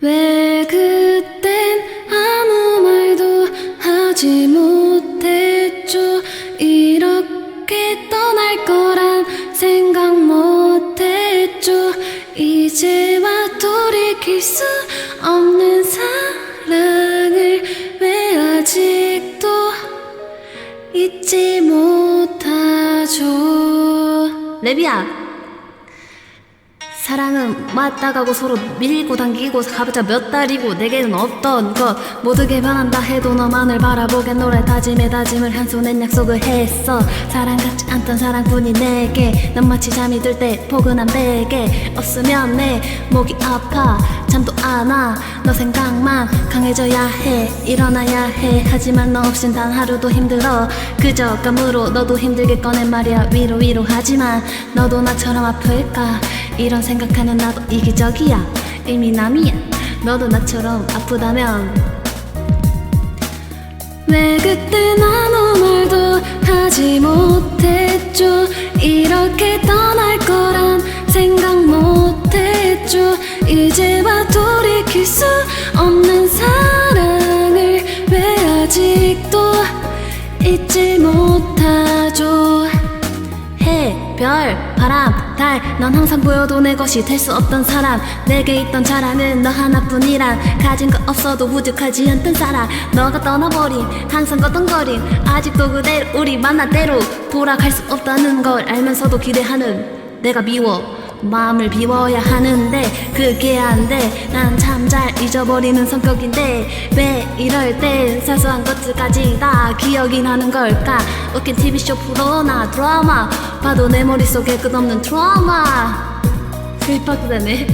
왜 그땐 아무 말도 하지 못했죠? 이렇게 떠날 거란 생각 못했죠? 이제와 돌이킬 수 없는 사랑을 왜 아직도 잊지 못하죠? 레비야 사랑은 맞다 가고 서로 밀고 당기고 가보자. 몇 달이고 내게는 없던 것. 모두게 변한다 해도 너만을 바라보게. 노래 다짐에 다짐을 한 손엔 약속을 했어. 사랑 같지 않던 사랑뿐이 내게. 난 마치 잠이 들 때 포근한 베개. 없으면 내 목이 아파. 잠도 안 와. 너 생각만 강해져야 해. 일어나야 해. 하지만 너 없인 단 하루도 힘들어. 그저 감으로 너도 힘들게 꺼낸 말이야. 위로 위로 하지만 너도 나처럼 아플까 이런 생각하는 나도 이기적이야. 이미 남이야. 너도 나처럼 아프다면. 왜 그땐 아무 말도 하지 못했죠? 이렇게 떠날 거란 생각 못했죠? 이제와 돌이킬 수 없는 사랑을 왜 아직도 잊지 달, 넌 항상 보여도 내 것이 될 수 없던 사람. 내게 있던 자랑은 너 하나뿐이란 가진 거 없어도 부족하지 않던 사람. 너가 떠나버린 항상 걷던거린 아직도 그대로 우리 만날 대로 돌아갈 수 없다는 걸 알면서도 기대하는 내가 미워. 마음을 비워야 하는데 그게 안 돼. 난 참 잘 잊어버리는 성격인데 왜 이럴 땐 사소한 것들까지 다 기억이 나는 걸까? 웃긴 TV쇼 프로나 드라마 봐도 내 머릿속에 끝없는 트라우마. 힐파크 되네.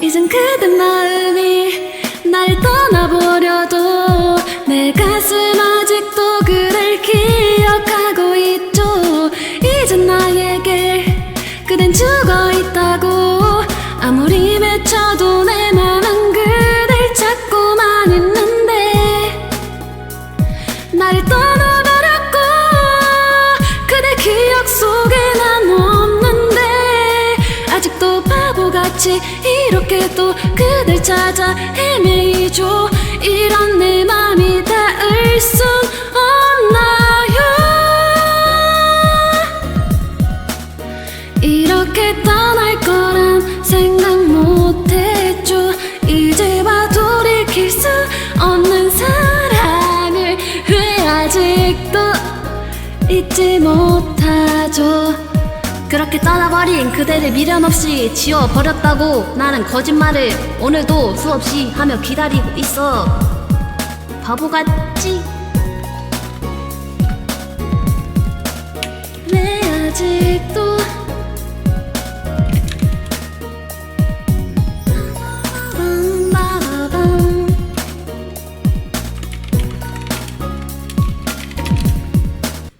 이젠 그대 마음이 날 떠나버려도 내 가슴 아직도 그댈 기억하고 있죠. 이젠 나에게 그댄 죽어있다고 아무리 외쳐도 내맘 바보같이 이렇게 또 그댈 찾아 헤매이죠. 이런 내 맘이 닿을 순 없나요? 이렇게 떠날 거란 생각 못했죠. 이제 와 돌이킬 수 없는 사랑을 왜 아직도 잊지 못하죠 그렇게 떠나버린 그대를 미련 없이 지워버렸다고 나는 거짓말을 오늘도 수없이 하며 기다리고 있어. 바보 같지? 왜